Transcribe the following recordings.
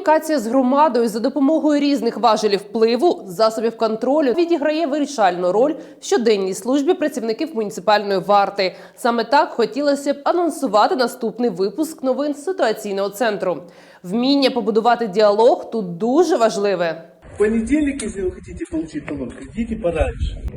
Комунікація з громадою за допомогою різних важелів впливу, засобів контролю відіграє вирішальну роль в щоденній службі працівників муніципальної варти. Саме так хотілося б анонсувати наступний випуск новин ситуаційного центру. Вміння побудувати діалог тут дуже важливе. В понедельник, если вы хотите получить талон.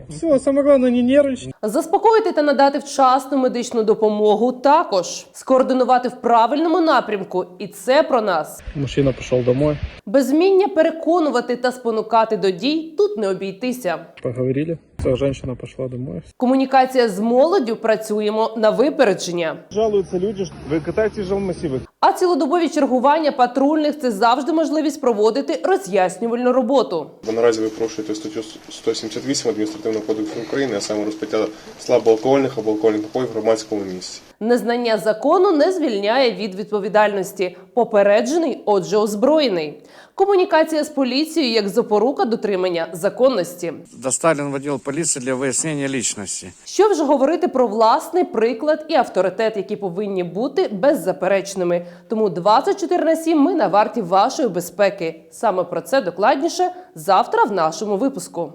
Все, самое главное не нервничать. Заспокоїти та надати вчасну медичну допомогу також скоординувати в правильному напрямку, і це про нас. Мужчина пошел домой, Без вміння переконувати та спонукати до дій тут не обійтися. поговорили. Все, женщина пошла домой. Комунікація з молоддю працюємо на випередження. Жалуются люди, что вы катаетесь в массивы. А цілодобові чергування патрульних це завжди можливість проводити роз'яснювальну роботу. Ви наразі ви порушуєте статтю 178 адміністративного кодексу України, а саме розпиття слабоалкогольних або алкогольних напоїв в громадському місці. Незнання закону не звільняє від відповідальності. Попереджений, отже, озброєний. Комунікація з поліцією як запорука дотримання законності. доставлен в відділ поліції для вияснення лічності. Що вже говорити про власний приклад і авторитет, які повинні бути беззаперечними. Тому 24 на 7 ми на варті вашої безпеки. Саме про це докладніше завтра в нашому випуску.